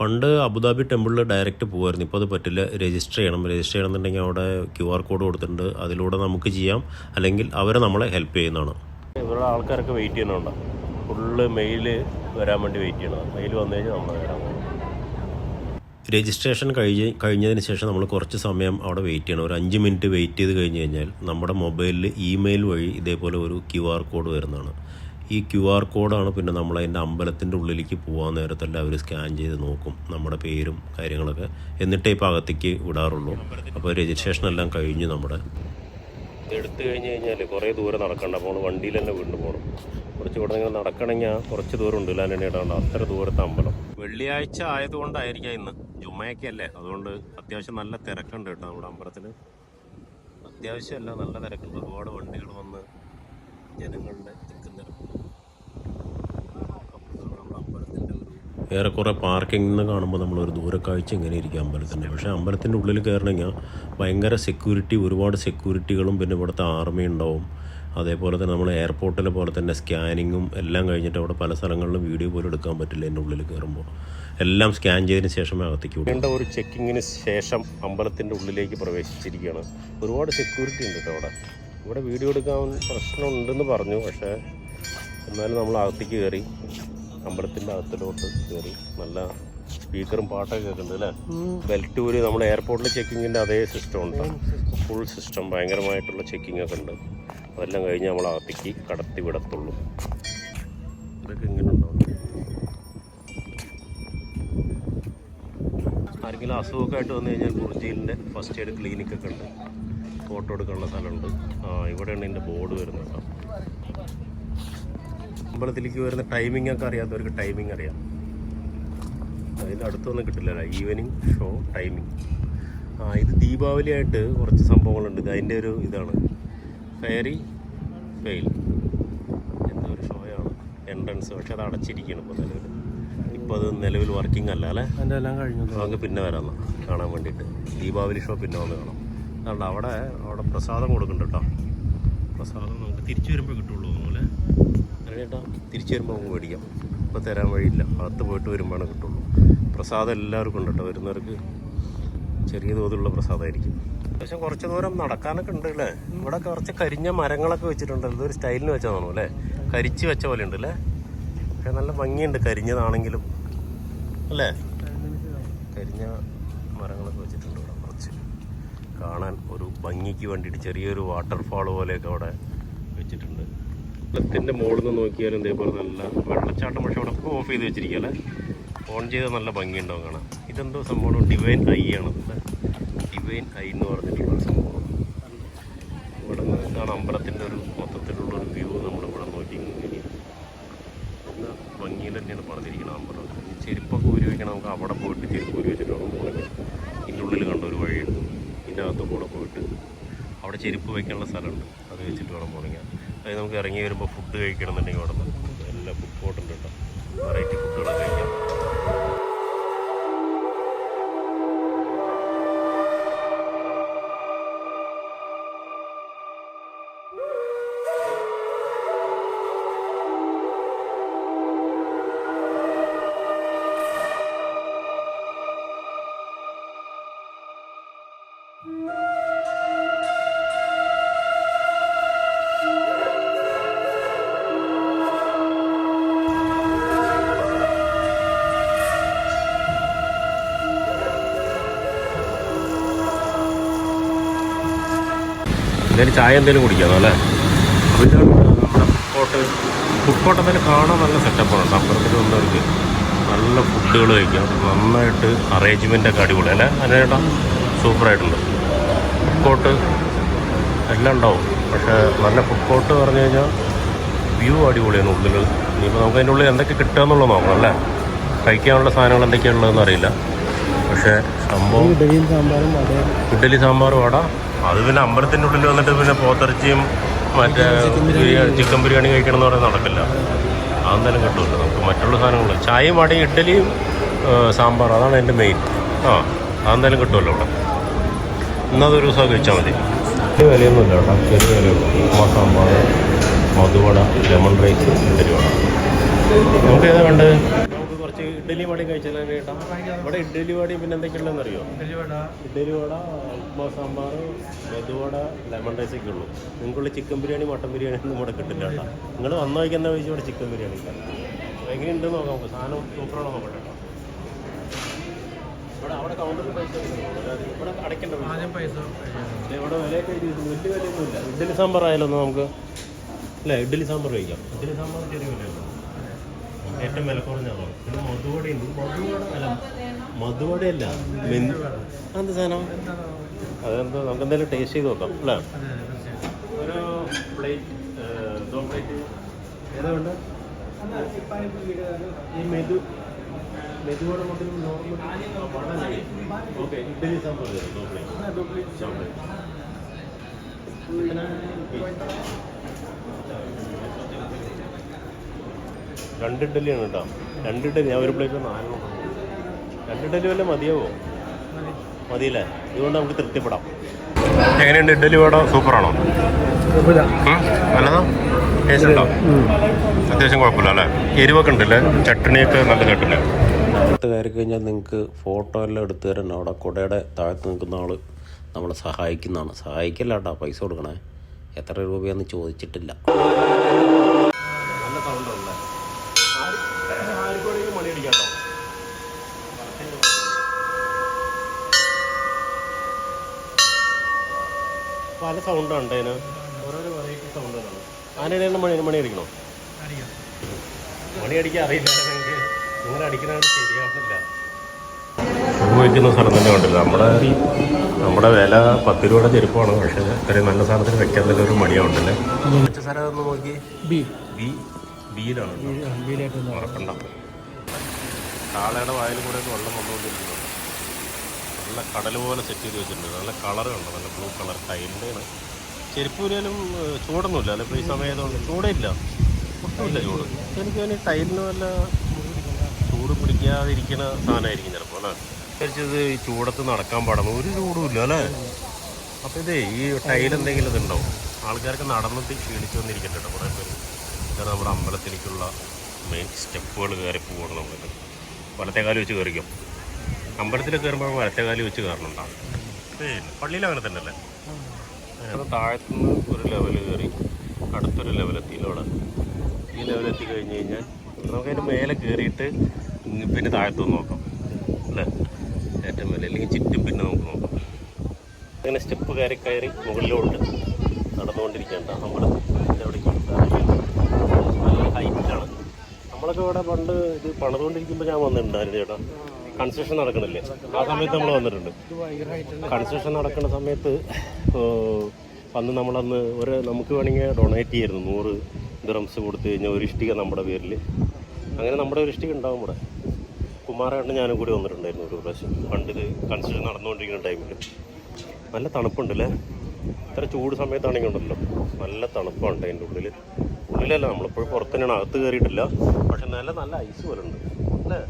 പണ്ട് Abu Dhabi ടെമ്പിളിൽ direct പോകുമായിരുന്നു ഇപ്പോൾ അത് പറ്റില്ല. രജിസ്റ്റർ ചെയ്യണം. രജിസ്റ്റർ ചെയ്യണമെന്നുണ്ടെങ്കിൽ അവിടെ ക്യു ആർ കോഡ് കൊടുത്തിട്ടുണ്ട്. അതിലൂടെ നമുക്ക് ചെയ്യാം. അല്ലെങ്കിൽ അവർ നമ്മളെ ഹെൽപ്പ് ചെയ്യുന്നതാണ്. ഇവരുടെ ആൾക്കാരൊക്കെ വെയിറ്റ് ചെയ്യുന്നുണ്ട്. ഫുള്ള് മെയിൽ വരാൻ വേണ്ടി വെയിറ്റ് ചെയ്യണം മെയിൽ വന്നു കഴിഞ്ഞാൽ നമ്മൾ വരാൻ രജിസ്ട്രേഷൻ കഴിഞ്ഞ് കഴിഞ്ഞതിന് ശേഷം നമ്മൾ കുറച്ച് സമയം അവിടെ വെയിറ്റ് ചെയ്യണം. ഒരു അഞ്ച് മിനിറ്റ് വെയിറ്റ് ചെയ്ത് കഴിഞ്ഞ് കഴിഞ്ഞാൽ നമ്മുടെ മൊബൈലിൽ ഇമെയിൽ വഴി ഇതേപോലെ ഒരു ക്യു ആർ കോഡ് വരുന്നതാണ്. ഈ ക്യു ആർ കോഡാണ് പിന്നെ നമ്മൾ അതിന്റെ അമ്പലത്തിന്റെ ഉള്ളിലേക്ക് പോകാൻ നേരത്തല്ല അവർ സ്കാൻ ചെയ്ത് നോക്കും നമ്മുടെ പേരും കാര്യങ്ങളൊക്കെ. എന്നിട്ടേ ഇപ്പോൾ അകത്തേക്ക് വിടാറുള്ളൂ. അപ്പോൾ രജിസ്ട്രേഷൻ എല്ലാം കഴിഞ്ഞു നമ്മുടെ. എടുത്തു കഴിഞ്ഞ് കഴിഞ്ഞാൽ കുറേ ദൂരം നടക്കണ്ട. അപ്പോൾ വണ്ടിയിൽ തന്നെ വീണ്ടും പോകണം കുറച്ച് ഇവിടെ നിങ്ങൾ നടക്കണമെങ്കിൽ കുറച്ച് ദൂരം ഉണ്ട്. ലാനണിയിടാണ്ട് അത്ര ദൂരത്തെ അമ്പലം. വെള്ളിയാഴ്ച ആയതുകൊണ്ടായിരിക്കാം ഇന്ന് ജുമയൊക്കെ അല്ലേ? അതുകൊണ്ട് അത്യാവശ്യം നല്ല തിരക്കുണ്ട് കേട്ടോ നമ്മുടെ അമ്പലത്തിൽ അത്യാവശ്യമല്ല നല്ല തിരക്കുണ്ട്. ഒരുപാട് വണ്ടികൾ വന്ന് ജനങ്ങളുടെ തിക്കും നമ്മുടെ അമ്പലത്തിന്റെ ഒരു ഏറെക്കുറെ പാർക്കിംഗ് നിന്ന് കാണുമ്പോൾ നമ്മളൊരു ദൂരക്കാഴ്ച ഇങ്ങനെ ഇരിക്കും അമ്പലത്തിന്റെ പക്ഷേ അമ്പലത്തിന്റെ ഉള്ളിൽ കയറണമെങ്കിൽ ഭയങ്കര സെക്യൂരിറ്റി ഒരുപാട് സെക്യൂരിറ്റികളും പിന്നെ ഇവിടുത്തെ ആർമി ഉണ്ടാവും. അതേപോലെ തന്നെ നമ്മൾ എയർപോർട്ടിലെ പോലെ തന്നെ സ്കാനിങ്ങും എല്ലാം കഴിഞ്ഞിട്ട് അവിടെ പല സ്ഥലങ്ങളിലും വീഡിയോ പോലും എടുക്കാൻ പറ്റില്ല എന്റെ ഉള്ളിൽ കയറുമ്പോൾ. എല്ലാം സ്കാൻ ചെയ്തതിന് ശേഷമേ അകത്തേക്ക്. വേണ്ട ഒരു ചെക്കിങ്ങിന് ശേഷം അമ്പലത്തിന്റെ ഉള്ളിലേക്ക് പ്രവേശിച്ചിരിക്കുകയാണ്. ഒരുപാട് സെക്യൂരിറ്റി ഉണ്ട് അവിടെ. ഇവിടെ വീഡിയോ എടുക്കാൻ പ്രശ്നമുണ്ടെന്ന് പറഞ്ഞു. പക്ഷേ എന്നാലും നമ്മൾ അകത്തേക്ക് കയറി. അമ്പലത്തിന്റെ അകത്തിലോട്ട് കയറി നല്ല സ്പീക്കറും പാട്ടൊക്കെ കേൾക്കുന്നുണ്ട് അല്ലേ? ബെൽറ്റ് ഊരി നമ്മുടെ എയർപോർട്ടിൽ ചെക്കിങ്ങിന്റെ അതേ സിസ്റ്റം ഉണ്ട്? ഫുൾ സിസ്റ്റം ഭയങ്കരമായിട്ടുള്ള ചെക്കിംഗ് ഒക്കെ ഉണ്ട്. അതെല്ലാം കഴിഞ്ഞ് നമ്മൾ അകത്തേക്ക് കടത്തി വിടത്തുള്ളൂ. ഇതൊക്കെ ഇങ്ങനെ ഉണ്ടാവും ആരെങ്കിലും അസുഖമൊക്കെ ആയിട്ട് വന്നു കഴിഞ്ഞാൽ ബുർജിലിന്റെ ഫസ്റ്റ് എയ്ഡ് ക്ലിനിക്കൊക്കെ ഉണ്ട്. ഫോട്ടോ എടുക്കാനുള്ള സ്ഥലമുണ്ട്. ആ ഇവിടെയാണ് ഇതിന്റെ ബോർഡ് വരുന്നത്. കേട്ടോ അമ്പലത്തിലേക്ക് വരുന്ന ടൈമിംഗ് ഒക്കെ അറിയാത്തവർക്ക് ടൈമിംഗ് അറിയാം. അതിന്റെ അടുത്തൊന്നും കിട്ടില്ല. ഈവനിങ് ഷോ ടൈമിംഗ് ആ ഇത് ദീപാവലി ആയിട്ട് കുറച്ച് സംഭവങ്ങളുണ്ട്. ഇത് അതിന്റെ ഒരു ഇതാണ്. ഫെയറി ഫെയിൽ എന്തോ ഒരു ഷോയാണ് എൻട്രൻസ് പക്ഷെ അത് അടച്ചിരിക്കുകയാണ് ഇപ്പോൾ നിലവിൽ ഇപ്പോൾ അത് നിലവിൽ വർക്കിംഗ് അല്ല അല്ലേ? എന്റെ എല്ലാം കഴിഞ്ഞു നമുക്ക് പിന്നെ വരാം കാണാൻ വേണ്ടിയിട്ട്. ദീപാവലി ഷോ പിന്നെ വന്ന് കാണാം. അതുകൊണ്ട് അവിടെ അവിടെ പ്രസാദം കൊടുക്കുന്നുണ്ട് കേട്ടോ. പ്രസാദം നമുക്ക് തിരിച്ചു വരുമ്പോൾ കിട്ടുള്ളൂ. ചേട്ടാ തിരിച്ചു വരുമ്പോൾ നമുക്ക് മേടിക്കാം. ഇപ്പോൾ തരാൻ വഴിയില്ല. അകത്ത് പോയിട്ട് വരുമ്പോഴാണ് കിട്ടുള്ളൂ. പ്രസാദം എല്ലാവർക്കും ഉണ്ട് കേട്ടോ. വരുന്നവർക്ക് ചെറിയ തോതിലുള്ള പ്രസാദമായിരിക്കും. പക്ഷെ കുറച്ച് ദൂരം നടക്കാനൊക്കെ ഉണ്ട് അല്ലേ? ഇവിടെ കുറച്ച് കരിഞ്ഞ മരങ്ങളൊക്കെ വെച്ചിട്ടുണ്ടല്ലോ. ഇതൊരു സ്റ്റൈലിന് വെച്ചതാണോ അല്ലേ? കരിച്ച് വെച്ച പോലെ ഉണ്ട് അല്ലേ? പക്ഷെ നല്ല ഭംഗിയുണ്ട് കരിഞ്ഞതാണെങ്കിലും. അല്ലേ? കരിഞ്ഞ മരങ്ങളൊക്കെ വെച്ചിട്ടുണ്ട് ഇവിടെ കുറച്ച്. കാണാൻ ഒരു ഭംഗിക്ക് വേണ്ടിയിട്ട് ചെറിയൊരു വാട്ടർഫാൾ പോലെയൊക്കെ അവിടെ വെച്ചിട്ടുണ്ട്. വെള്ളത്തിന്റെ മുകളിൽ നിന്ന് നോക്കിയാലും ഇതേപോലെ നല്ല വെള്ളച്ചാട്ടം പക്ഷേ ഇവിടെ ഓഫ് ചെയ്ത് വെച്ചിരിക്കുകയല്ലേ ഓൺ ചെയ്താൽ നല്ല ഭംഗിയുണ്ടാവും കാണാം ഇതെന്തോ സംഭവം ഡിവൈൻ ഐ ആണ്. ഡിവൈൻ ഐ എന്ന് പറഞ്ഞിട്ടുള്ള സംഭവം. ഇവിടെ നിന്നാണ് അമ്പലത്തിന്റെ ഒരു മൊത്തത്തിലുള്ള ഒരു വ്യൂ നമ്മളിവിടെ നോക്കി ഭംഗിയിൽ തന്നെയാണ് പറഞ്ഞിരിക്കുന്നത് അമ്പലം. ചെരുപ്പൊക്കെ ഊരി വയ്ക്കണം നമുക്ക് അവിടെ പോയിട്ട് ചെരുപ്പ് ഊരി വെച്ചിട്ട് വേണം ഇതിന്റെ ഉള്ളിൽ കണ്ട ഒരു വഴിയുണ്ട്. ഇതിന്റെ അകത്ത് കൂടെ പോയിട്ട് അവിടെ ചെരുപ്പ് വയ്ക്കാനുള്ള സ്ഥലമുണ്ട്. അതായത് നമുക്ക് ഇറങ്ങി വരുമ്പോൾ ഫുഡ് കഴിക്കണം എന്നുണ്ടെങ്കിൽ അവിടെ നിന്ന് എല്ലാ ഫുഡ് കോർട്ടുണ്ട് കേട്ടോ വെറൈറ്റി ഫുഡുകളൊക്കെ കഴിക്കാം. എന്തായാലും ചായ എന്തെങ്കിലും കുടിക്കാം അല്ലേ? ഇതാണ് നമ്മുടെ ഫുഡ് ഫുഡ് കോർട്ട് എന്തായാലും കാണാൻ നല്ല സെറ്റപ്പാണ് കേട്ടോ. അമ്പലത്തിൽ വന്നവർക്ക് നല്ല ഫുഡുകൾ കഴിക്കാം. നന്നായിട്ട് അറേഞ്ച്മെന്റ് ഒക്കെ അടിപൊളി അല്ലേ? അതിനേട്ടാ സൂപ്പറായിട്ടുണ്ട് ഫുഡ് കോർട്ട് എല്ലാം ഉണ്ടാവും. പക്ഷേ നല്ല ഫുഡ് കോർട്ട് പറഞ്ഞു കഴിഞ്ഞാൽ വ്യൂ അടിപൊളിയാണ് ഉള്ളിൽ ഇനിയിപ്പോൾ നമുക്ക് അതിന്റെ ഉള്ളിൽ എന്തൊക്കെ കിട്ടുക എന്നുള്ളത് നോക്കണം അല്ലേ? കഴിക്കാനുള്ള സാധനങ്ങൾ എന്തൊക്കെയാണുള്ളതെന്ന് അറിയില്ല. പക്ഷേ സംഭവം. ഇഡലിയും സാമ്പാറും വട ഇഡ്ഡലി സാമ്പാർ വട. അത് പിന്നെ അമ്പലത്തിന്റെ ഉള്ളിൽ വന്നിട്ട് പിന്നെ പോത്തിറച്ചിയും മറ്റേ ബിരിയാണി ചിക്കൻ ബിരിയാണി കഴിക്കണം എന്ന് പറയുന്നത് നടക്കില്ല. അതെന്തായാലും കിട്ടുമല്ലോ നമുക്ക് മറ്റുള്ള സാധനങ്ങൾ ചായയും വടയും ഇഡലിയും സാമ്പാർ അതാണ് എന്റെ മെയിൻ ആ അതെന്തായാലും കിട്ടുമല്ലോ ഇവിടെ ഇന്നതൊരു ദിവസം കഴിച്ചാൽ മതി. വലിയ വിലയൊന്നുമില്ല കേട്ടോ. ചെറിയ വിലയുള്ളൂ ഉപ്പുമാ സാമ്പാർ മധുവട ലെമൺ റൈസ് ഇഡലി വട. നമുക്ക് ഏതാ കുറച്ച് ഇഡ്ഡലി വടയും കഴിച്ചാലും കേട്ടോ. ഇവിടെ ഇഡ്ഡലി വടയും പിന്നെ എന്തൊക്കെയുള്ളതെന്ന് അറിയോ? ഇഡ്ഡലി വട. ഉപ്മാ സാമ്പാർ മെതുവട ലെമൺ റൈസ് ഒക്കെ ഉള്ളൂ. നിങ്ങൾക്കുള്ള ചിക്കൻ ബിരിയാണി മട്ടൻ ബിരിയാണി ഒന്നും ഇവിടെ കിട്ടില്ല കേട്ടോ. നിങ്ങൾ വന്നു വഴിക്ക് എന്താ ചോദിച്ചാൽ ഇവിടെ ചിക്കൻ ബിരിയാണി എങ്ങനെയുണ്ട് നോക്കാം. നമുക്ക് സാധനം സൂപ്പറാണോ നോക്കട്ടെ ഇവിടെ അവിടെ കൗണ്ടറിൽ പൈസ. ഇവിടെ അടയ്ക്കേണ്ട പൈസ. ഇവിടെ വിലയൊക്കെ എഴുതിയിട്ടുണ്ട്. വലിയ വിലയൊന്നുമില്ല. ഇഡ്ഡലി സാമ്പാർ ആയാലോ നമുക്ക്? അല്ലേ ഇഡ്ഡലി സാമ്പാർ കഴിക്കാം. ഇഡ്ഡലി സാമ്പാർ ചെറിയ വിലയുള്ളൂ ഏറ്റവും വില കുറഞ്ഞാണോ പിന്നെ മധുവടയുണ്ട്. മധുവട അല്ല മധുവടയല്ല. അതെന്ത് സാധനം? അതെന്താ? നമുക്ക് എന്തായാലും ടേസ്റ്റ് ചെയ്ത് നോക്കാം അല്ല? ഒരു പ്ലേറ്റ് എന്തോ പ്ലേറ്റ് ഏതാ വേണ്ട ഈ മെതു മെതുവട മുതൽ നോർമൽ. ഓക്കെ ഇഡ്ഡലി സാമ്പാർ തരാം ദോ പ്ലേറ്റ് ദോ പ്ലേറ്റ് രണ്ട് ഇഡ്ഡലിയാണ് കേട്ടോ. രണ്ട് ഇഡ്ഡലി ഞാൻ ഒരു പ്ലേറ്റ് നാലെണ്ണം രണ്ട് ഇഡ്ഡലി വല്ല മതിയാവോ? മതിയല്ലേ? ഇതുകൊണ്ട് നമുക്ക് തൃപ്തിപ്പെടാം. എങ്ങനെയുണ്ട് ഇഡ്ഡലി വട? സൂപ്പറാണോ? നല്ലതാ? ടേസ്റ്റ് ഉണ്ടോ? അത്യാവശ്യം കുഴപ്പമില്ല അല്ലേ? എരിവൊക്കെ ഉണ്ടല്ലേ? ചട്ടണിയൊക്കെ നല്ല ചട്ടണി അടുത്ത് കയറി കഴിഞ്ഞാൽ നിങ്ങൾക്ക് ഫോട്ടോ എല്ലാം എടുത്തു തരണം. അവിടെ കുടയുടെ താഴത്ത് നിൽക്കുന്ന ആൾ നമ്മളെ സഹായിക്കുന്നതാണ്. സഹായിക്കല്ല കേട്ടോ പൈസ കൊടുക്കണേ. എത്ര രൂപയാണെന്ന് ചോദിച്ചിട്ടില്ല. നല്ല സൗണ്ട് ഉണ്ടല്ലേ മണി അടിക്കാട്ടോ പല സൗണ്ടുണ്ട് അതിന്? ഓരോരോ വെറൈറ്റി സൗണ്ടുകളാണ് ആനയുടെ മണി മണി അടിക്കണോ? മണി അടിക്കാൻ അറിയില്ല നിങ്ങൾ അടിക്കുന്നത് ശരിയാവുന്നില്ല. ഉപയോഗിക്കുന്ന സ്ഥലം തന്നെ ഉണ്ടല്ലോ. നമ്മുടെ നമ്മുടെ വില പത്ത് രൂപയുടെ ചെരുപ്പാണ്. പക്ഷേ ഇത്രയും നല്ല സാധനത്തിന് വെക്കാൻ തന്നെ ഒരു മടിയാവുണ്ടല്ലേ സ്ഥലം ഒന്ന് നോക്കി. ബി. ബി. ബിയിലാണ് കാളയുടെ വായിൽ കൂടെ വെള്ളം വന്നുകൊണ്ടിരിക്കുന്നുണ്ട് നല്ല കടൽ പോലെ സെറ്റ് ചെയ്ത് വെച്ചിട്ടുണ്ട്. നല്ല കളർ കണ്ടോ? നല്ല ബ്ലൂ കളർ ടൈലിന്റെയാണ് ചെരുപ്പ് ഊരിയാലും ചൂടൊന്നുമില്ല. അല്ല ഇപ്പോൾ ഈ സമയത്തുകൊണ്ട് ചൂടില്ല. ഒട്ടുമില്ല ചൂട്. എനിക്ക് അതിന് ടൈലിന് വല്ല ചൂട് പിടിക്കാതിരിക്കുന്ന സാധനമായിരിക്കും ചിലപ്പോൾ അല്ലേ? വിചാരിച്ചത് ഈ ചൂടത്ത് നടക്കാൻ പാടുന്നു ഒരു ചൂടുമില്ല ഇല്ല അല്ലേ? അപ്പോൾ ഇതേ ഈ ടൈൽ എന്തെങ്കിലും ഇതുണ്ടാവും ആൾക്കാർക്ക് നടന്നിട്ട് ക്ഷീണിച്ചു വന്നിരിക്കട്ടെ കേട്ടോ കുറേ പേര്. കാരണം നമ്മുടെ അമ്പലത്തിലേക്കുള്ള മെയിൻ സ്റ്റെപ്പുകൾ കയറി പോകണം നമുക്ക് വലത്തേക്കാലം വെച്ച് കയറിക്കും? അമ്പലത്തിൽ കയറുമ്പോൾ വരട്ടകാലി വെച്ച് കയറണുണ്ടാവും. പള്ളിയിൽ അങ്ങനെ തന്നെ അല്ലേ താഴത്തുനിന്ന് ഒരു ലെവൽ കയറി അടുത്തൊരു ലെവലെത്തി അവിടെ. ഈ ലെവലെത്തി കഴിഞ്ഞ് കഴിഞ്ഞാൽ നമുക്കതിന്റെ മേലെ കയറിയിട്ട് പിന്നെ താഴത്തുനിന്ന് നോക്കാം അല്ലേ? ഏറ്റവും മേലെ അല്ലെങ്കിൽ ചുറ്റും പിന്നെ നമുക്ക് നോക്കാം. അങ്ങനെ സ്റ്റെപ്പ് കയറി കയറി മുകളിലോട്ട് നടന്നുകൊണ്ടിരിക്കേണ്ട നമ്മുടെ എവിടേക്ക് നല്ല ഹൈറ്റിലാണ് നമ്മളൊക്കെ ഇവിടെ പണ്ട് ഇത് പണിതുകൊണ്ടിരിക്കുമ്പോൾ ഞാൻ വന്നിട്ടുണ്ടായിരുന്നു ചേട്ടാ. കൺസ്ട്രക്ഷൻ നടക്കണില്ലേ? ആ സമയത്ത് നമ്മൾ വന്നിട്ടുണ്ട്. കൺസ്ട്രക്ഷൻ നടക്കുന്ന സമയത്ത് അന്ന് നമ്മളന്ന് ഒരു നമുക്ക് വേണമെങ്കിൽ ഡൊണേറ്റ് ചെയ്യായിരുന്നു. നൂറ് ഡ്രംസ് കൊടുത്തു കഴിഞ്ഞാൽ ഒരു ഇഷ്ടിക നമ്മുടെ പേരിൽ അങ്ങനെ നമ്മുടെ ഒരു ഇഷ്ടിക ഉണ്ടാവും ഇവിടെ. കുമാരേട്ടൻ ഞാനും കൂടി വന്നിട്ടുണ്ടായിരുന്നു ഒരു പ്രാവശ്യം. പണ്ട് ഇത് കൺസ്ട്രക്ഷൻ നടന്നുകൊണ്ടിരിക്കുന്ന ടൈമിൽ നല്ല തണുപ്പുണ്ടല്ലേ? ഇത്ര ചൂട് സമയത്താണെങ്കിൽ ഉണ്ടല്ലോ. നല്ല തണുപ്പാണ് അതിന്റെ ഉള്ളിൽ ഉള്ളിലല്ല നമ്മളിപ്പോൾ പുറത്ത് തന്നെയാണ്. അകത്ത് കയറിയിട്ടില്ല. പക്ഷെ നല്ല നല്ല ഐസ് പോലെ ഉണ്ട് അല്ലേ?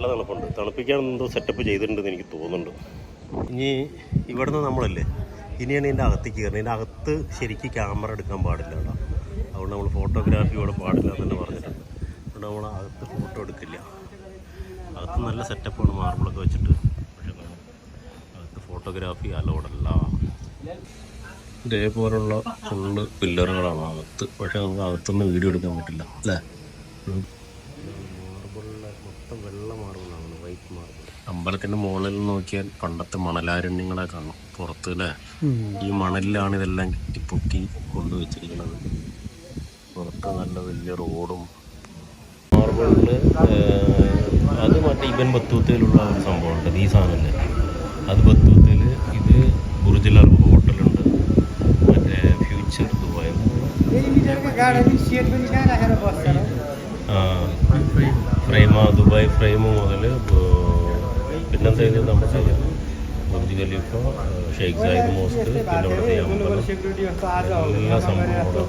നല്ല തണുപ്പുണ്ട്. തണുപ്പിക്കാൻ എന്തോ സെറ്റപ്പ് ചെയ്തിട്ടുണ്ടെന്ന് എനിക്ക് തോന്നുന്നുണ്ട്. ഇനി ഇവിടുന്ന് നമ്മളല്ലേ? ഇനിയാണ് ഇതിന്റെ അകത്തേക്ക് കയറുന്നത്. ഇതിന്റെ അകത്ത് ശരിക്ക് ക്യാമറ എടുക്കാൻ പാടില്ല കേട്ടോ. അതുകൊണ്ട് നമ്മൾ ഫോട്ടോഗ്രാഫി ഇവിടെ പാടില്ല എന്ന് തന്നെ പറഞ്ഞിട്ടുണ്ട്. അതുകൊണ്ട് നമ്മൾ അകത്ത് ഫോട്ടോ എടുക്കില്ല. അകത്ത് നല്ല സെറ്റപ്പാണ് മാർബിളൊക്കെ വെച്ചിട്ട്. അകത്ത് ഫോട്ടോഗ്രാഫി അലോഡല്ല ഇതേപോലുള്ള ഫുള്ള് പില്ലറുകളാണ് അകത്ത്. പക്ഷേ നമുക്ക് അകത്തുനിന്ന് വീഡിയോ എടുക്കാൻ പറ്റില്ല. അല്ലേ മാർബിളിലെ മൊത്തം വെള്ള മാർബിളാണ് വൈറ്റ് മാർബിൾ അമ്പലത്തിന്റെ മുകളിൽ നോക്കിയാൽ പണ്ടത്തെ മണലാരണ്യങ്ങളെ കാണും. പുറത്ത് അല്ലേ ഈ മണലിലാണ് ഇതെല്ലാം കെട്ടിപ്പൊക്കി കൊണ്ടുവച്ചിരിക്കുന്നത്. പുറത്ത് നല്ല വലിയ റോഡും മാർബിളിൽ അത് മറ്റേ ഇവൻ ബത്തൂത്തയിലുള്ള ഒരു സംഭവമുണ്ട്. ഈ സാധനമല്ലേ അത് ബത്തൂത്തയിൽ ഇത് ബുർജിൽ അറബ് ഹോട്ടലുണ്ട്. മറ്റേ ഫ്യൂച്ചർ ദുബായ് ഫ്രെയിമാ ദുബായ് ഫ്രെയിം മുതൽ പിന്നെന്താ ഇത് നമ്മുടെ Burj Khalifa Sheikh Zayed mosque പിന്നെ അവിടെ അമ്പലം എല്ലാ സംഭവങ്ങളും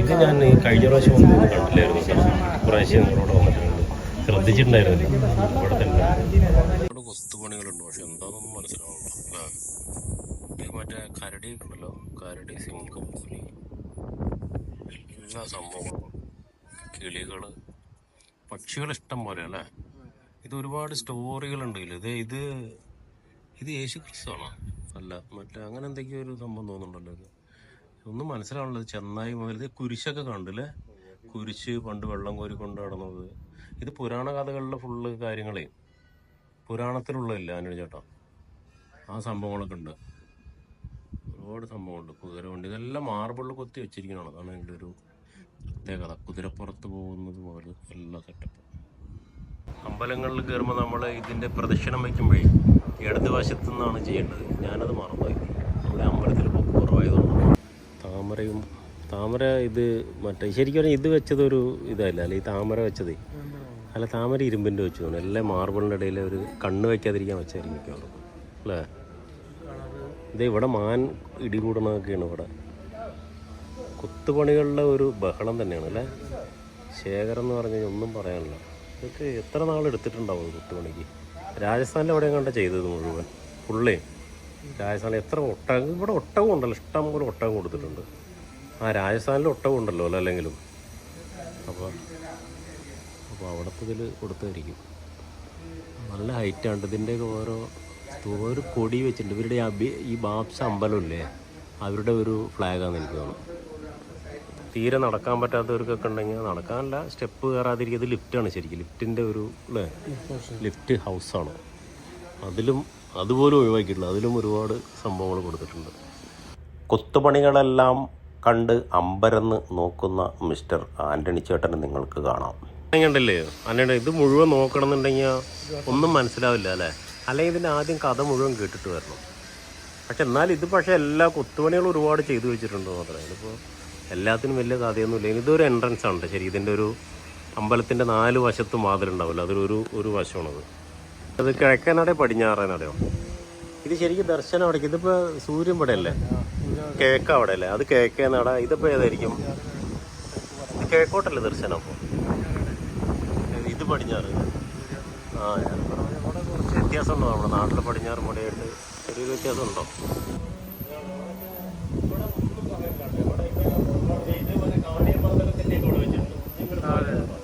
ഇത് ഞാൻ ഈ കഴിഞ്ഞ പ്രാവശ്യം വന്നു കണ്ടില്ലായിരുന്നു പ്രാവശ്യം നിങ്ങളോട് വന്നിട്ടുണ്ട്. ശ്രദ്ധിച്ചിട്ടുണ്ടായിരുന്നില്ല. ഇവിടെ തന്നെ ഇവിടെ വസ്തുപണികളുണ്ട് പക്ഷെ എന്താണെന്നൊന്നും മനസ്സിലാവുന്നില്ല മറ്റേ കരടി ഉണ്ടല്ലോ. കരടി സിംഹം എല്ലാ സംഭവങ്ങളും കിളികൾ പക്ഷികൾ ഇഷ്ടം പോലെ അല്ലേ ഇത് ഒരുപാട് സ്റ്റോറികളുണ്ട് ഇത് ഇത് ഇത് യേശു ക്രിസ്തുവാണോ അല്ല മറ്റേ അങ്ങനെ എന്തൊക്കെയോ ഒരു സംഭവം തോന്നുന്നുണ്ടല്ലോ ഇത്. ഒന്നും മനസ്സിലാവുള്ളത് ചെന്നായി മുതൽ കുരിശൊക്കെ കണ്ടില്ലേ? കുരിശ് പണ്ട് വെള്ളം കോരി കൊണ്ട് നടന്നത്. ഇത് പുരാണ കഥകളിലെ ഫുള്ള് കാര്യങ്ങളെ. പുരാണത്തിലുള്ളതല്ല അനുജ ചേട്ടാ. ആ സംഭവങ്ങളൊക്കെ ഉണ്ട്. ഒരുപാട് സംഭവമുണ്ട് കുതിരവണ്ടി. ഇതെല്ലാം മാർബിളിൽ കൊത്തി വെച്ചിരിക്കണം അതാണ് എന്റെ ഒരു പ്രത്യേകത കുതിരപ്പുറത്ത് പോകുന്നത് പോലെ എല്ലാ സെറ്റപ്പും അമ്പലങ്ങളിൽ കയറുമ്പോൾ നമ്മൾ ഇതിന്റെ പ്രദക്ഷിണം വയ്ക്കുമ്പോഴേ ഇടത് വശത്തു നിന്നാണ് ചെയ്യേണ്ടത്. ഞാനത് മറന്നുപോയി. നമ്മുടെ അമ്പലത്തിൽ പോക്ക് കുറവായതുകൊണ്ട്. താമരയും താമര ഇത് മറ്റേ ശരിക്കും ഇത് വെച്ചതൊരു ഇതല്ല. അല്ല ഈ താമര വെച്ചത്. അല്ല താമര ഇരുമ്പിന്റെ വെച്ചു തോന്നുന്നു. എല്ലാ മാർബിളിന്റെ ഇടയിൽ ഒരു കണ്ണ് വയ്ക്കാതിരിക്കാൻ വെച്ചായിരിക്കും മിക്കവാറും. അല്ലേ? ഇത് ഇവിടെ മാൻ ഇടികൂടണമൊക്കെയാണ് ഇവിടെ. കുത്തുപണികളുടെ ഒരു ബഹളം തന്നെയാണ് അല്ലേ? ശേഖരം എന്ന് പറഞ്ഞു കഴിഞ്ഞാൽ ഒന്നും പറയാനില്ല. ഇതൊക്കെ എത്ര നാൾ എടുത്തിട്ടുണ്ടാവും കൊത്തുപണിക്ക്? രാജസ്ഥാനിൽ എവിടെയും കണ്ട ചെയ്തത് മുഴുവൻ? പുള്ളി. രാജസ്ഥാനിൽ എത്ര ഒട്ടകം ഇവിടെ ഒട്ടകം ഉണ്ടല്ലോ ഇഷ്ടം പോലെ ഒട്ടകം കൊടുത്തിട്ടുണ്ട്. ആ രാജസ്ഥാനിൽ ഒട്ടകം ഉണ്ടല്ലോ അല്ല? അല്ലെങ്കിലും. അപ്പോൾ അപ്പോൾ അവിടുത്തെ ഇതിൽ കൊടുത്തായിരിക്കും നല്ല ഹൈറ്റാണ് ഇതിന്റെയൊക്കെ ഓരോ ഒരു കൊടി വെച്ചിട്ടുണ്ട്. ഇവരുടെ ഈ ബാപ്സ അമ്പലമില്ലേ അവരുടെ ഒരു ഫ്ലാഗാണ് എനിക്ക് തോന്നുന്നു. തീരെ നടക്കാൻ പറ്റാത്തവർക്കൊക്കെ ഉണ്ടെങ്കിൽ നടക്കാനല്ല സ്റ്റെപ്പ് കയറാതിരിക്കുക. ഇത് ലിഫ്റ്റാണ് ശരിക്കും. ലിഫ്റ്റിന്റെ ഒരു അല്ലേ ലിഫ്റ്റ് ഹൗസാണ് അതിലും അതുപോലും ഒഴിവാക്കിയിട്ടില്ല. അതിലും ഒരുപാട് സംഭവങ്ങൾ കൊടുത്തിട്ടുണ്ട്. കൊത്തുപണികളെല്ലാം കണ്ട് അമ്പരന്ന് നോക്കുന്ന മിസ്റ്റർ ആന്റണി ചേട്ടനെ നിങ്ങൾക്ക് കാണാം. കണ്ടില്ലേ? അന്നയുടെ ഇത് മുഴുവൻ നോക്കണമെന്നുണ്ടെങ്കിൽ ഒന്നും മനസ്സിലാവില്ല അല്ലേ അല്ലെങ്കിൽ ഇതിന്റെ ആദ്യം കഥ മുഴുവൻ കേട്ടിട്ട് വരണം. പക്ഷെ എന്നാൽ ഇത് പക്ഷേ എല്ലാ കൊത്തുപണികളും ഒരുപാട് ചെയ്തു വെച്ചിട്ടുണ്ട് മാത്രമേ. ഇതിപ്പോൾ എല്ലാത്തിനും വലിയ കഥയൊന്നും ഇല്ല ഇതൊരു എൻട്രൻസ് ആണ് ശരി. ഇതിന്റെ ഒരു അമ്പലത്തിന്റെ നാല് വശത്തും വാതിലുണ്ടാവില്ല അതൊരു ഒരു വശമാണത്. അത് കിഴക്കനടയോ പടിഞ്ഞാറനടയോ? ഇത് ശരിക്കും ദർശനം അവിടേക്ക്. ഇതിപ്പോൾ സൂര്യൻ ഇവിടെ അല്ലേ? കിഴക്ക് അവിടെ അല്ലേ? അത് കിഴക്കേ നട ഇതിപ്പോൾ ഏതായിരിക്കും? ഇത് കിഴക്കോട്ടല്ലേ ദർശനം? അപ്പോൾ ഇത് പടിഞ്ഞാറ്. ആ കുറച്ച് വ്യത്യാസമുണ്ടോ? നമ്മുടെ നാട്ടിലെ പടിഞ്ഞാറ് മുടയായിട്ട് ചെറിയൊരു വ്യത്യാസം ഉണ്ടോ പടയുന്ന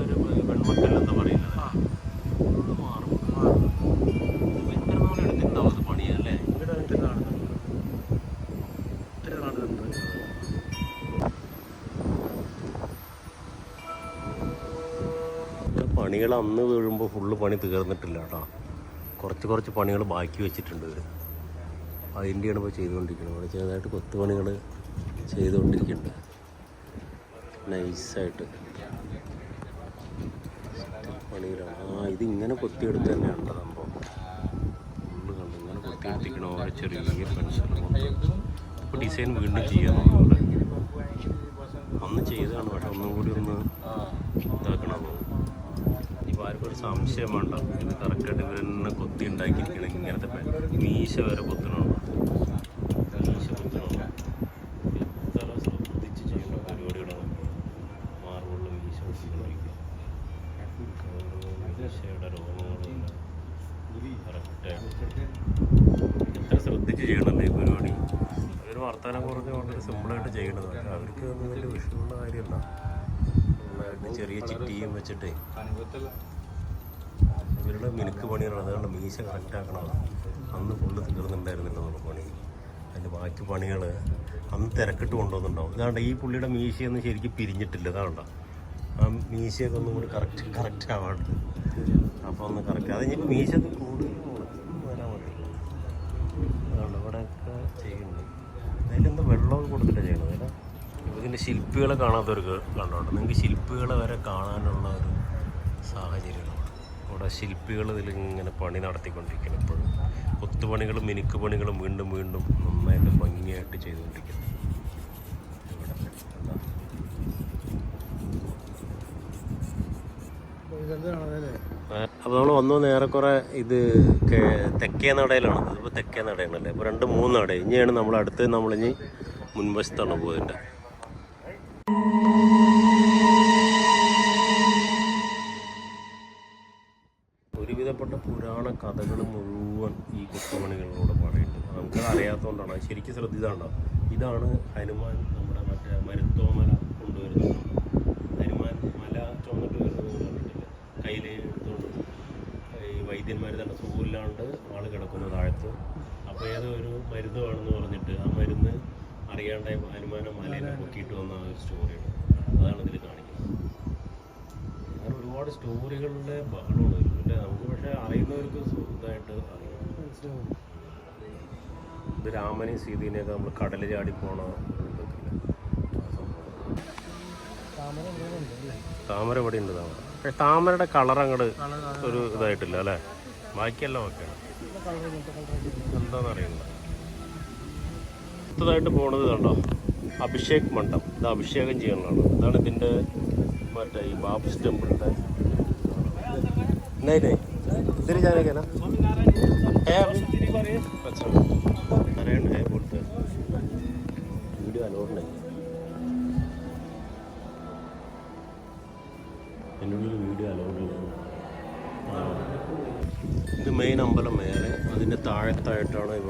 ഒരു വെൺമക്കൽ എന്ന് പറയുന്നത്. ഫുള്ള് മാറും. മാറും. എത്ര നാൾ എടുത്തിട്ടുണ്ടാവും അത് പണിയല്ലേ? ഇവിടെ ഒത്തിരി കാണുന്നുണ്ട് ഒത്തിരി കാണുന്നുണ്ട് ഇവിടെ പണികൾ അന്ന് വീഴുമ്പോൾ ഫുള്ള് പണി തീർന്നിട്ടില്ല കേട്ടോ കുറച്ച് കുറച്ച് പണികൾ ബാക്കി വെച്ചിട്ടുണ്ട് ഇവർ അതിന്റെയാണ് ഇപ്പോൾ ചെയ്തുകൊണ്ടിരിക്കുന്നത്. ഇവിടെ ചെറുതായിട്ട് കൊത്തുപണികൾ ചെയ്തുകൊണ്ടിരിക്കുന്നുണ്ട്. നൈസായിട്ട്. പണിയിലാണ്. ആ ഇത് ഇങ്ങനെ കൊത്തിയെടുത്ത് തന്നെയാണ് സംഭവം. ഫുള്ള് ഇങ്ങനെ കൊത്തിയെടുത്തിക്കണ ഓരോ ചെറിയ പെൻസിൽ ഡിസൈൻ വീണ്ടും ചെയ്യാന്നുള്ളത് അന്ന് ചെയ്തതാണ്. പക്ഷെ ഒന്നും കൂടി ഒന്ന് ഇതാക്കണം ഇപ്പോൾ ആർക്കും ഒരു സംശയം വേണ്ട. ഇത് കറക്റ്റായിട്ട് ഇവർ കൊത്തി ഉണ്ടാക്കിയിരിക്കണം ഇങ്ങനത്തെ മീശ വരെ കൊത്തണുണ്ട് ഇവരുടെ മിനുക്ക് പണിയാണ് അതുകൊണ്ട് മീശ കറക്റ്റ് ആക്കണം? അന്ന് ഫുള്ള് തീർന്നിട്ടുണ്ടായിരുന്നില്ല നമ്മുടെ പണി. അതിന്റെ ബാക്കി പണികൾ അന്ന് തിരക്കിട്ട് കൊണ്ടുവന്നിട്ടുണ്ടാവും. ഇതാണ്ട് ഈ പുള്ളിയുടെ മീശയൊന്നും ശരിക്കും പിരിഞ്ഞിട്ടില്ല. ഇതാണ്ട ആ മീശയൊക്കെ ഒന്നും കൂടി കറക്റ്റ് കറക്റ്റ് ആവാണ്ട്. അപ്പോൾ ഒന്ന് കറക്റ്റ് അത് ഇനിയിപ്പോൾ മീശ കൂടുതൽ വരാൻ ഇവിടെയൊക്കെ ചെയ്യുന്നുണ്ട് അതിലെന്താ ശില്പികളെ കാണാത്തവർക്ക് കണ്ടോട്ടെ നിങ്ങൾക്ക് ശില്പികളെ വരെ കാണാനുള്ള ഒരു സാഹചര്യമാണ്. അവിടെ ശില്പികൾ ഇതിലിങ്ങനെ പണി നടത്തിക്കൊണ്ടിരിക്കുന്നു ഇപ്പോഴും. കൊത്തുപണികളും മിനുക്ക് പണികളും വീണ്ടും വീണ്ടും നന്നായിട്ട് ഭംഗിയായിട്ട് ചെയ്തുകൊണ്ടിരിക്കുന്നു. അപ്പോൾ നമ്മൾ വന്നു നേരെക്കുറെ ഇത് തെക്കേ നടയിലാണ്. ഇതിപ്പോൾ തെക്കേ നടയാണല്ലേ? ഇപ്പോൾ രണ്ട് മൂന്ന് നട. ഇനിയാണ് നമ്മൾ അടുത്ത് നമ്മളിനി മുൻവശത്താണ് പോയതിന്റെ പുരാണ കഥകൾ മുഴുവൻ ഈ കൊത്തുപണികളിലൂടെ പറയുന്നുണ്ട് നമുക്കത് അറിയാത്തതുകൊണ്ടാണ് ശരിക്കും ശ്രദ്ധിച്ചതാണ് ഇതാണ് ഹനുമാൻ നമ്മുടെ മറ്റേ മരുത്തോമല കൊണ്ടുവരുന്നത്. ഹനുമാൻ മല ചുമന്നിട്ട് വരുന്നത് കണ്ടിട്ടില്ല എടുത്തുകൊണ്ട് ഈ വൈദ്യന്മാർ തന്നെ സൂല്ലാണ്ട് ആൾ കിടക്കുന്ന താഴത്ത്. അപ്പോൾ ഏതോ ഒരു മരുന്ന് വേണമെന്ന് പറഞ്ഞിട്ട് ആ മരുന്ന് അറിയാണ്ട് ഹനുമാനെ മലയിലെ പൊക്കിയിട്ട് വന്ന ഒരു സ്റ്റോറിയാണ് അതാണ് ഇതിൽ കാണിക്കുന്നത്. അങ്ങനെ ഒരുപാട് സ്റ്റോറികളുടെ ബഹളമാണ്. അല്ലേ നമുക്ക് പക്ഷെ അറിയുന്നവർക്ക് ഇതായിട്ട് അറിയാം. ഇത് രാമനെയും സീതേനെയൊക്കെ നമ്മൾ കടൽ ചാടി പോണ. താമര ഇവിടെ ഉണ്ട് താമര പക്ഷെ താമരയുടെ കളർ അങ്ങോട്ട് ഒരു ഇതായിട്ടില്ല അല്ലേ? ബാക്കിയെല്ലാം ഓക്കെയാണ് കളർ എന്താണെന്ന് അറിയില്ല അടുത്തതായിട്ട് പോണത് കണ്ടോ? അഭിഷേക് മണ്ഡം ഇത് അഭിഷേകം ചെയ്യാനുള്ളതാണ്. ഇതാണ് ഇതിന്റെ മറ്റേ ഈ ബാബ്സ് ടെമ്പിളിന്റെ नहीं नहीं इधर ही जाने का ना है अभी अच्छा नारायण है बोलते हैं वीडियो अलाउड नहीं എൻ്റെ ഉള്ളിൽ വീഡിയോ അലൗഡ് ഇത് മെയിൻ അമ്പലം മേലെ അതിൻ്റെ താഴത്തായിട്ടാണ് ഇവിടെ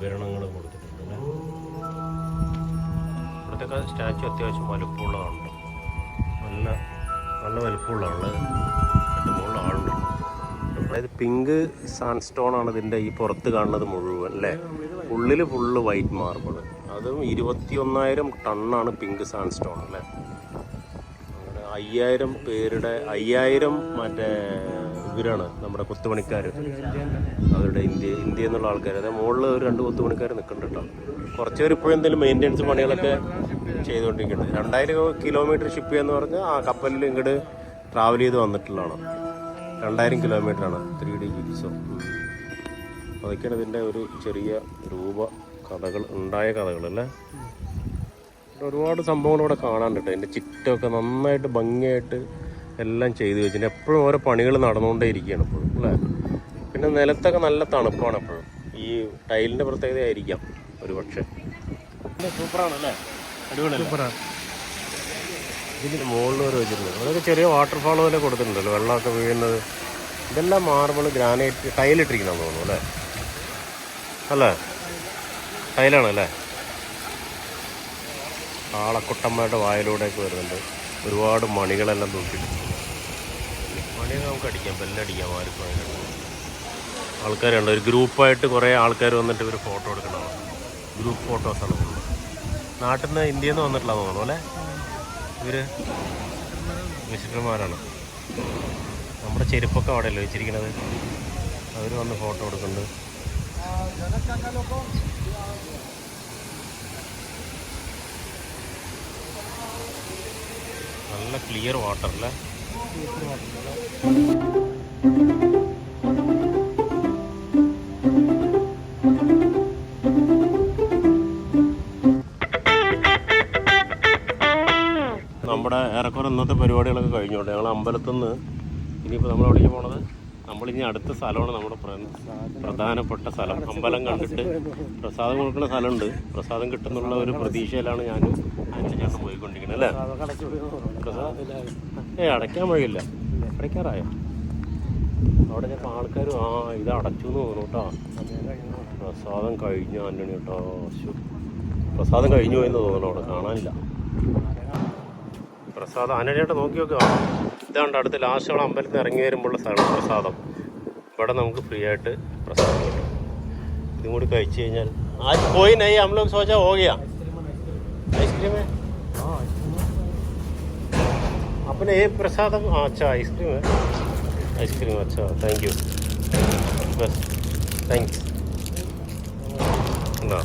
വിവരണങ്ങളും കൊടുത്തിട്ടുണ്ട് ഇവിടുത്തെ സ്റ്റാച്ചു അത്യാവശ്യം വലുപ്പമുള്ളതാണ്. നല്ല നല്ല വലുപ്പമുള്ളതാണ്. എന്റെ മുകളിൽ ആളുണ്ട്. അതായത് പിങ്ക് സാൻസ്റ്റോൺ ആണ് ഇതിന്റെ ഈ പുറത്ത് കാണുന്നത് മുഴുവൻ അല്ലേ? ഉള്ളിൽ ഫുള്ള് വൈറ്റ് മാർബിൾ അതും ഇരുപത്തി ഒന്നായിരം ടണ്ണാണ് പിങ്ക് സാൻസ്റ്റോൺ അല്ലേ? അങ്ങനെ അയ്യായിരം പേരുടെ അയ്യായിരം മറ്റേ ഇവരാണ് നമ്മുടെ കൊത്തുപണിക്കാർ അവരുടെ ഇന്ത്യ ഇന്ത്യ എന്നുള്ള ആൾക്കാർ അതായത് മുകളിൽ ഒരു രണ്ട് കൊത്തുപണിക്കാർ നിൽക്കുന്നുണ്ട് കേട്ടോ. കുറച്ച് ഇപ്പോഴും എന്തെങ്കിലും മെയിന്റെനൻസ് പണികളൊക്കെ ചെയ്തുകൊണ്ടിരിക്കുന്നുണ്ട് രണ്ടായിരം കിലോമീറ്റർ ഷിപ്പ് എന്ന് പറഞ്ഞാൽ ആ കപ്പലിൽ ഇങ്ങോട്ട് ട്രാവൽ ചെയ്ത് വന്നിട്ടുള്ളതാണ്. രണ്ടായിരം കിലോമീറ്ററാണ് ത്രീ ഡി ജിപ്സോ. അതൊക്കെയാണ് ഇതിന്റെ ഒരു ചെറിയ രൂപ കഥകൾ ഉണ്ടായ കഥകൾ അല്ലേ? ഒരുപാട് സംഭവങ്ങൾ ഇവിടെ കാണാനുണ്ട് അതിന്റെ ചിറ്റൊക്കെ നന്നായിട്ട് ഭംഗിയായിട്ട് എല്ലാം ചെയ്ത് വെച്ചിട്ട് എപ്പോഴും ഓരോ പണികൾ നടന്നുകൊണ്ടേ ഇരിക്കുകയാണ് എപ്പോഴും അല്ലേ? പിന്നെ നിലത്തൊക്കെ നല്ല തണുപ്പാണ് എപ്പോഴും. ഈ ടൈലിന്റെ പ്രത്യേകത ആയിരിക്കാം ഒരു പക്ഷേ. സൂപ്പറാണ് അല്ലേ അടിപൊളിയല്ലേ? സൂപ്പറാണ്. ഇതിന്റെ മുകളിൽ വരെ വെച്ചിട്ടുണ്ട്. അതൊക്കെ ചെറിയ വാട്ടർഫാൾ പോലെ കൊടുത്തിട്ടുണ്ടല്ലോ വെള്ളമൊക്കെ വീഴുന്നത്. ഇതെല്ലാം മാർബിൾ ഗ്രാനൈറ്റ് ടൈലിട്ടിരിക്കണമെന്ന് തോന്നുന്നു അല്ലേ? അല്ലേ? ടൈലാണ് അല്ലേ ആളക്കുട്ടമ്മയുടെ വായിലൂടെയൊക്കെ വരുന്നുണ്ട്. ഒരുപാട് മണികളെല്ലാം തൂക്കിയിട്ടുണ്ട്. മണിയൊക്കെ നമുക്ക് അടിക്കാം ബെല്ലടിക്കാം ആർക്കും അതിനുണ്ട് ആൾക്കാരുണ്ട്. ഒരു ഗ്രൂപ്പായിട്ട് കുറേ ആൾക്കാർ വന്നിട്ട് ഇവർ ഫോട്ടോ എടുക്കണതാണ് ഗ്രൂപ്പ് ഫോട്ടോസാണ് ഉള്ളത്. നാട്ടിൽ നിന്ന് ഇന്ത്യയിൽ നിന്ന് വന്നിട്ടുള്ള തോന്നുന്നു അല്ലേ? ഇവർ വിസിറ്റർമാരാണ് നമ്മുടെ ചെരുപ്പൊക്കെ അവിടെ വെച്ചിരിക്കുന്നത് അവർ വന്ന് ഫോട്ടോ എടുക്കുന്നുണ്ട്. നല്ല ക്ലിയർ വാട്ടർ അല്ലേ? നമ്മുടെ ഏറെക്കുറെ ഇന്നത്തെ പരിപാടികളൊക്കെ കഴിഞ്ഞോട്ടെ? ഞങ്ങൾ അമ്പലത്തിൽ നിന്ന് ഇനിയിപ്പോൾ നമ്മൾ എവിടേക്ക് പോണത്? നമ്മളിനി അടുത്ത സ്ഥലമാണ് നമ്മുടെ പ്ര- പ്രധാനപ്പെട്ട സ്ഥലം. അമ്പലം കണ്ടിട്ട് പ്രസാദം കൊടുക്കുന്ന സ്ഥലമുണ്ട്. പ്രസാദം കിട്ടുന്നുള്ള ഒരു പ്രതീക്ഷയിലാണ് ഞാനും അതിന് ചേട്ടൻ പോയിക്കൊണ്ടിരിക്കണം അല്ലേ? ഏ അടയ്ക്കാൻ വഴിയില്ല. അടയ്ക്കാറായോ അവിടെ ചിലപ്പോൾ ആൾക്കാർ ആ ഇത് അടച്ചു എന്ന് തോന്നുന്നു കേട്ടോ. പ്രസാദം കഴിഞ്ഞു ആന്റണി കേട്ടോ. പ്രസാദം കഴിഞ്ഞു എന്ന് തോന്നുന്നു അവിടെ കാണാനില്ല. പ്രസാദം ആന്റണിയായിട്ട് നോക്കി നോക്കുക ഇതാണ്ട് അടുത്ത് ലാസ്റ്റ് അവിടെ അമ്പലത്തിൽ ഇറങ്ങി വരുമ്പോഴുള്ള സ്ഥലം പ്രസാദം. ഇവിടെ നമുക്ക് ഫ്രീ ആയിട്ട് പ്രസാദം കിട്ടും. ഇതും കൂടി കഴിച്ചു കഴിഞ്ഞാൽ. ആ പോയി നൈ അമ്പലം ചോദിച്ചാൽ സോച്ചാ ഹോ ഗയാ ഐസ്ക്രീം. है अपने ये प्रसादम हाँ अच्छा आइसक्रीम है आइसक्रीम अच्छा थैंक यू बस താങ്ക്സ് എന്താ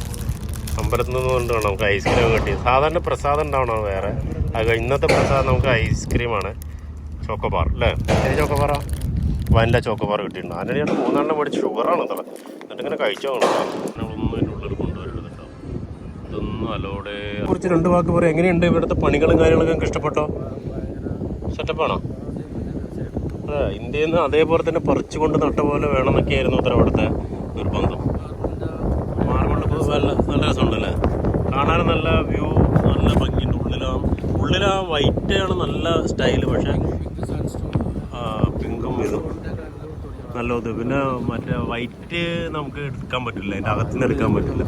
അമ്പലത്തിൽ നിന്ന് കൊണ്ട് നമുക്ക് ഐസ്ക്രീം കിട്ടി സാധാരണ പ്രസാദം ഉണ്ടാവണം വേറെ അത് ഇന്നത്തെ പ്രസാദം നമുക്ക് ഐസ്ക്രീമാണ് ചോക്കോബാർ അല്ലേ ഏത് ചോക്കോബാറാ വനില ചോക്കോബാർ കിട്ടിയിട്ടുണ്ട് അതിനായിട്ട് മൂന്നെണ്ണം മേടിച്ച് ഷുഗറാണ് തല എന്നിട്ട് ഇങ്ങനെ കഴിച്ചോ നമ്മളൊന്നും അതിൻ്റെ ഉള്ളിൽ കൊണ്ടുവരുന്നത് കേട്ടോ കുറിച്ച് രണ്ട് വാക്ക് പറയാം. എങ്ങനെയുണ്ട് ഇവിടുത്തെ പണികളും കാര്യങ്ങളൊക്കെ ഇഷ്ടപ്പെട്ടോ? സെറ്റപ്പാണോ അതെ ഇന്ത്യയിൽ നിന്ന് അതേപോലെ തന്നെ പറിച്ചു കൊണ്ട് നട്ട പോലെ വേണമെന്നൊക്കെയായിരുന്നു ഉത്തരം അവിടുത്തെ നിർബന്ധം മാർബിളിൽ നല്ല നല്ല രസമുണ്ടല്ലേ? കാണാൻ നല്ല വ്യൂ നല്ല ഭംഗിയുണ്ട്. ഉള്ളിലാ ഉള്ളിലാ ആണ് നല്ല സ്റ്റൈൽ പക്ഷേ പിങ്കും ഇതും നല്ല ഇത് പിന്നെ മറ്റേ വൈറ്റ് നമുക്ക് എടുക്കാൻ പറ്റില്ല. അതിന്റെ അകത്തുനിന്ന് എടുക്കാൻ പറ്റില്ല.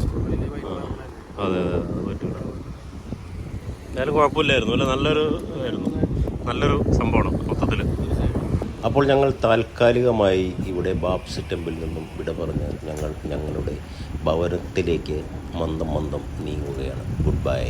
അതെ അതെ അത് പറ്റില്ല എന്തായാലും കുഴപ്പമില്ലായിരുന്നു. അല്ല നല്ലൊരു ആയിരുന്നു നല്ലൊരു സംഭവമാണ് മൊത്തത്തിൽ അപ്പോൾ ഞങ്ങൾ താൽക്കാലികമായി ഇവിടെ ബാപ്സ് ടെമ്പിളിൽ നിന്നും വിട പറഞ്ഞ് ഞങ്ങൾ ഞങ്ങളുടെ ഭവനത്തിലേക്ക് മന്ദം മന്ദം നീങ്ങുകയാണ്. Good bye